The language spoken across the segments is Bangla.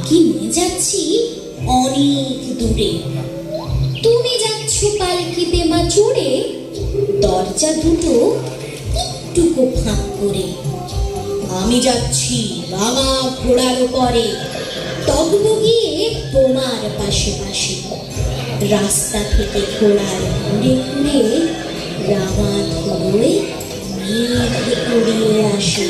তোমাকে নিয়ে যাচ্ছি? অনেক দূরে। তুমি যাচ্ছ পালকিতে মা চড়ে দরজা দুটো একটুকু ফাঁক করে। আমি যাচ্ছি বাবা ঘোড়ার উপরে টগবগিয়ে তোমার পাশে পাশে। রাস্তা থেকে ঘোড়ার ঘুরে ঘুরে রাঙা ধরে মেঘ উড়িয়ে আসে।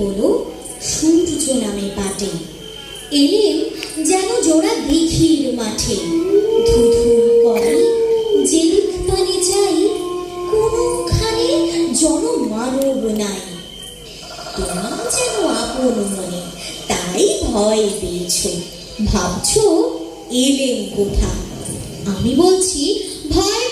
হলো সূর্য নামে পাটে। এলেন যেন জোড়া দিঘির মাঠে। ধুধুর করে পানে যাই, কোনোখানে জনমানব নাই। তুমি যেন আপন মনে, তাই ভয় পেয়েছ। ভাবছ এলেন কোথা? আমি বলছি, ভয়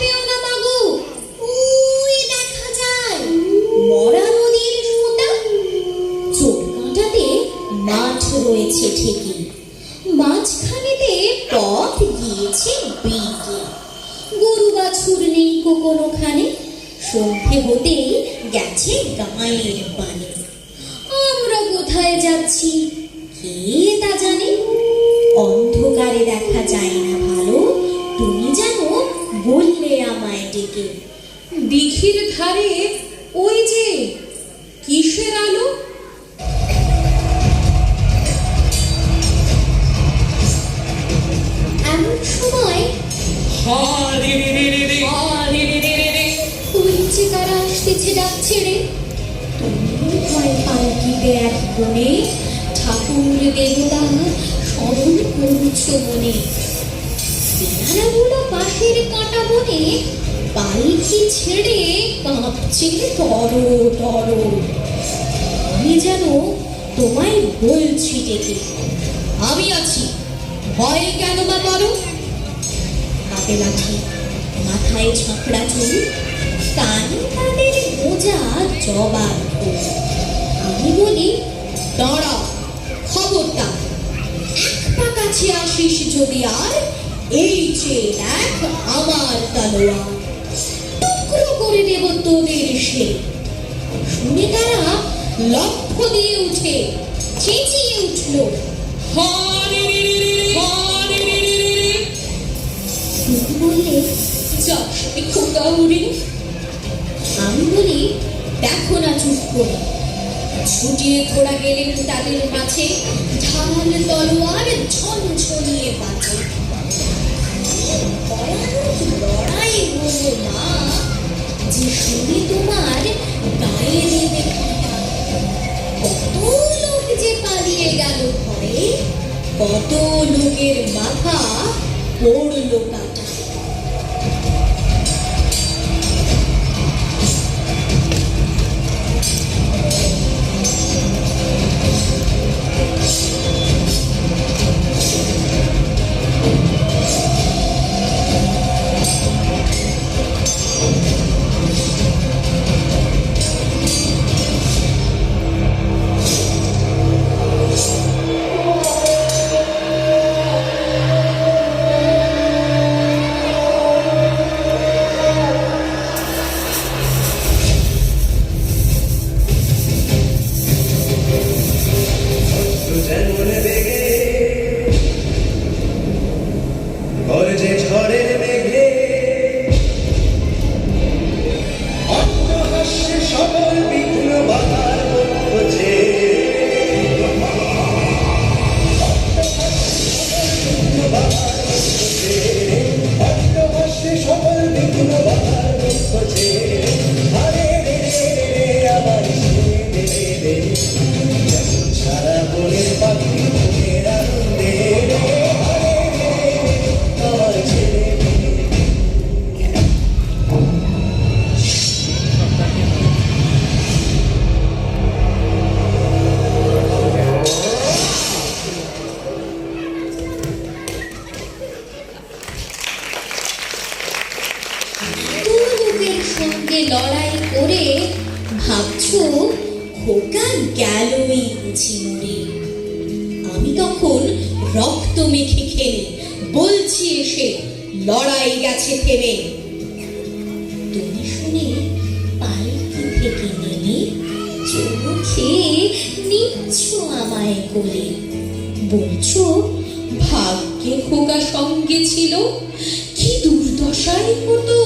মাঝখানেতে পথ গিয়েছে বেঁকে গরু বাছুর নেই কোনোখানে, সন্ধে হতেই গেছে গায়ের পানে আমরা কোথায় যাচ্ছি, কে তা জানে? অন্ধকারে দেখা যায় না ভালো। তুমি যেন বললে আমায় ডেকে। দিঘির ধারে ওই যে কোণে ঠাকুর দেবতা স্মরণ করছ মনে। বেড়ানাগুলো পাশের কাটা বনে পালকি ছেড়ে কাঁপছে তর তর। আমি যেন তোমায় বলছি ডেকে, আমি আছি। ভয় কেন বা করো? হাতে লাঠি, মাথায় ঝাঁকড়া চুল কানে তাদের মোজা জবাব ফুল। যদি আর এই যে দেখ আমার তলোয়ার। টুকরো করে দেব তোদের সে। শুনে তারা লক্ষ্য দিয়ে উঠে, চেঁচিয়ে উঠল আমি বলি, দেখো না চুপ করে। ছুটিয়ে ঘোড়া গেলেন তাদের মাঝে ঢাল তলোয়ার কত লোকের মাথা পড়ল করে লড়াই করে ভাবছ, খোকা গেলই আমি তখন রক্ত মেখে খেলে বলছি এসে, লড়াই গেছে ফেলে তুমি শুনে পালকি থেকে নেমে? চোখে নিচ্ছ আমায় করে বলছো, ভাগ্যে খোকা সঙ্গে ছিল, কি দুর্দশায় হতো